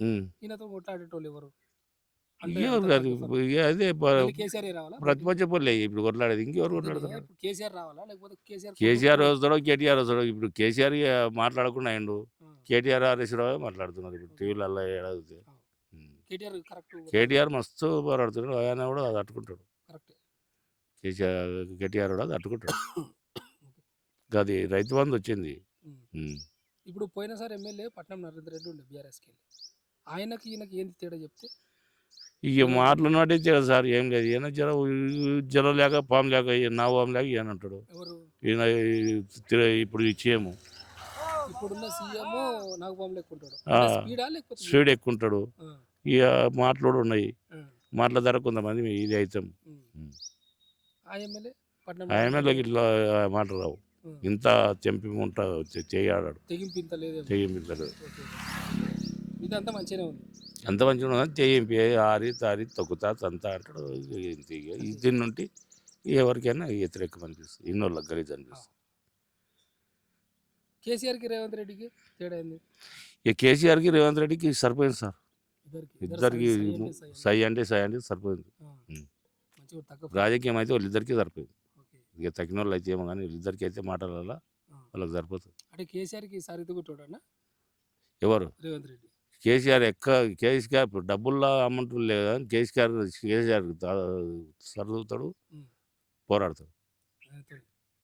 ఉమ్. ఈయనతో కొట్లాడేటోళ్ళు ఎవరు? అంటే ఎవరు అంత కాదు తక్కువ. ఇక అదే ప- మళ్ళీ కేసీఆర్ ఏ రావాలా? ప్రతిపక్ష పోలే ఇప్పుడు కొట్లాడేది. ఇంకెవరు అదే ఇప్పుడు కేసీఆర్ రావాలా? లేకపోతే కేసీఆర్ కేసీఆర్ వస్తాడో కేటీఆర్ వస్తాడో ఇప్పుడు కేసీఆర్ ఇక మాట్లాడకుండా అయిండు. ఆ, కేటీఆర్ హరీశ్రావు మాట్లాడుతున్నారు ఇప్పుడు టీవీలలో ఏడాది కేటీఆర్ కరెక్ట్ కేటీఆర్ మస్తు పోరాడుతున్నాడు ఆయన కూడా అది అట్టుకుంటాడు కరెక్ట్. కేసీఆర్ కేటీఆర్ కూడా అది అట్టుకుంటాడు అది రైతు బంధు వచ్చింది. ఉమ్. ఇప్పుడు పోయినసారి ఎమ్మెల్యే పట్నం నరేంద్ర రెడ్డి ఉండే బీఆర్ఎస్కి వెళ్ళి. ఆయనకి ఈయనకి ఏంది తేడా చెప్తే? ఇక మాటలు నాటించే కదా సార్ ఏం లేదు. ఈయన జర జలం లేక పాము లేక నా పాము లేక ఈయన అంటాడు. ఎవరు? ఈయన ఇప్పుడు ఇచ్చేయము ఇప్పుడున్న సీఎం నాగబాబు లెక్కుంటాడు ఆ. స్పీడా లేకపోతే స్పీడ్ ఎక్కువ ఉంటాడు. ఆ, ఇక మాటలు కూడా ఉన్నాయి. ఆ, మాటల ధర కొంతమంది ఇది అవుతాం. ఉమ్. ఉమ్. ఆ ఎమ్మెల్యే? పట్నం ఆ ఎమ్మెల్యేకి ఇట్లా మాటలు రావు. ఇంత తెంపి ఉంటా చేయాడాడు. తెగింపు ఇంత లేదేమో. తెగింపిస్తాడు ఓకే. ఇదంతా మంచిగానే ఉంది. ఎంత మంచిగా ఉన్నది ఆరి తారి తొక్కుతా తంతా అంటాడు. ఈ దీని నుండి ఎవరికైనా వ్యతిరేకం అనిపిస్తుంది. ఇన్నోళ్ళకి గలీజ్ అనిపిస్తుంది. కేసీఆర్కి రేవంత్ రెడ్డికి తేడా ఏంది? ఇక కేసీఆర్కి రేవంత్ రెడ్డికి సరిపోయింది సార్. ఇద్దరికి ఇద్దరికి ఇద్దరు సై- అంటే సై. అంటే సరిపోయింది. రాజకీయం అయితే వాళ్ళిద్దరికీ సరిపోయింది. ఇక తగిన వాళ్ళు అయితే ఏమో కానీ వీళ్ళిద్దరికి అయితే మాటల. వాళ్ళకి సరిపోతుంది. అంటే కేసీఆర్కి సరిదిగుతాడన్నా ఎవరు? రేవంత్ రెడ్డి. కేసీఆర్ ఎక్క కేసీఆర్ ఇప్పుడు డబ్బుల్లో అమౌంట్ లేదు కానీ కేసీఆర్ కేసీఆర్ సర్దుతాడు ఉమ్. పోరాడతాడు.